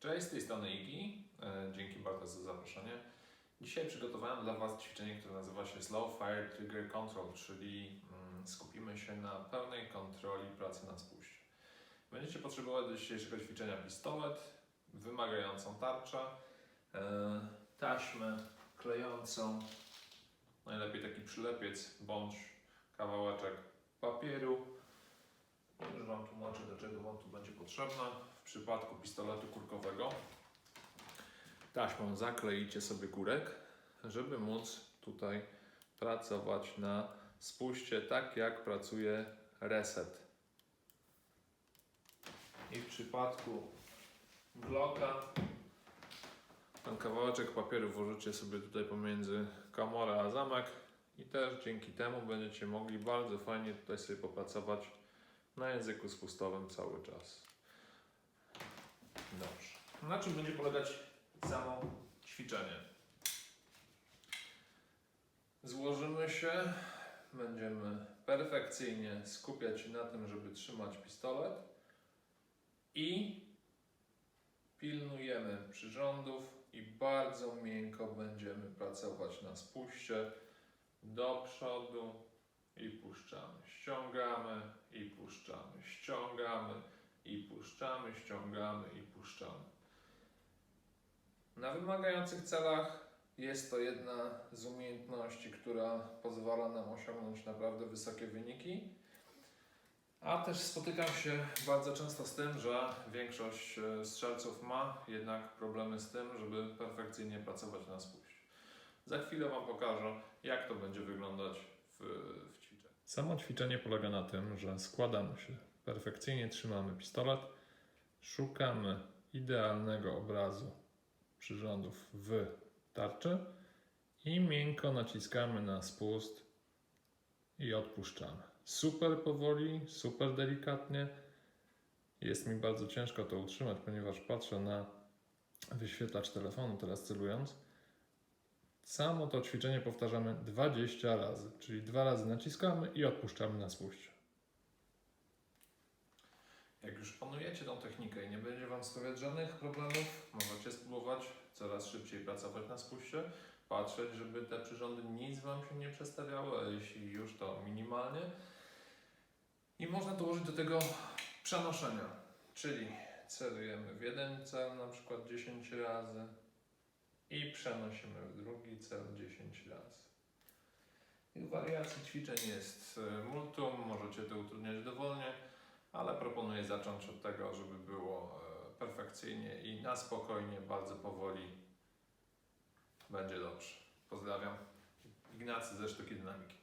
Cześć, z tej strony Igi. E, Dzięki bardzo za zaproszenie. Dzisiaj przygotowałem dla Was ćwiczenie, które nazywa się Slow Fire Trigger Control, czyli mm, skupimy się na pełnej kontroli pracy na spuście. Będziecie potrzebować do dzisiejszego ćwiczenia pistolet, wymagającą tarczę, e, taśmę klejącą, najlepiej taki przylepiec bądź kawałeczek papieru. Już Wam tłumaczę, do czego Wam tu będzie potrzebna. W przypadku pistoletu kurkowego taśmą zakleicie sobie górek, żeby móc tutaj pracować na spuście, tak jak pracuje reset. I w przypadku bloka ten kawałeczek papieru włożycie sobie tutaj pomiędzy komorę a zamek i też dzięki temu będziecie mogli bardzo fajnie tutaj sobie popracować na języku spustowym cały czas. Dobrze. Na czym będzie polegać samo ćwiczenie? Złożymy się, będziemy perfekcyjnie skupiać się na tym, żeby trzymać pistolet i pilnujemy przyrządów i bardzo miękko będziemy pracować na spuście do przodu i puszczamy, ściągamy i puszczamy, ściągamy i puszczamy, ściągamy i puszczamy. Na wymagających celach jest to jedna z umiejętności, która pozwala nam osiągnąć naprawdę wysokie wyniki. A też spotykam się bardzo często z tym, że większość e, strzelców ma jednak problemy z tym, żeby perfekcyjnie pracować na spuście. Za chwilę Wam pokażę, jak to będzie wyglądać w. Samo ćwiczenie polega na tym, że składamy się, perfekcyjnie trzymamy pistolet, szukamy idealnego obrazu przyrządów w tarczy i miękko naciskamy na spust i odpuszczamy. Super powoli, super delikatnie. Jest mi bardzo ciężko to utrzymać, ponieważ patrzę na wyświetlacz telefonu teraz celując. Samo to ćwiczenie powtarzamy 20 razy, czyli dwa razy naciskamy i odpuszczamy na spuście. Jak już panujecie tą technikę i nie będzie Wam stawiać żadnych problemów, możecie spróbować coraz szybciej pracować na spuście, patrzeć, żeby te przyrządy nic Wam się nie przestawiały, a jeśli już to minimalnie. I można dołożyć do tego przenoszenia, czyli celujemy w jeden cel na przykład 10 razy i przenosimy w drugi cel 10 razy. Tych wariacji ćwiczeń jest e, multum, możecie to utrudniać dowolnie, ale proponuję zacząć od tego, żeby było e, perfekcyjnie i na spokojnie, bardzo powoli będzie dobrze. Pozdrawiam. Ignacy ze Sztuki Dynamiki.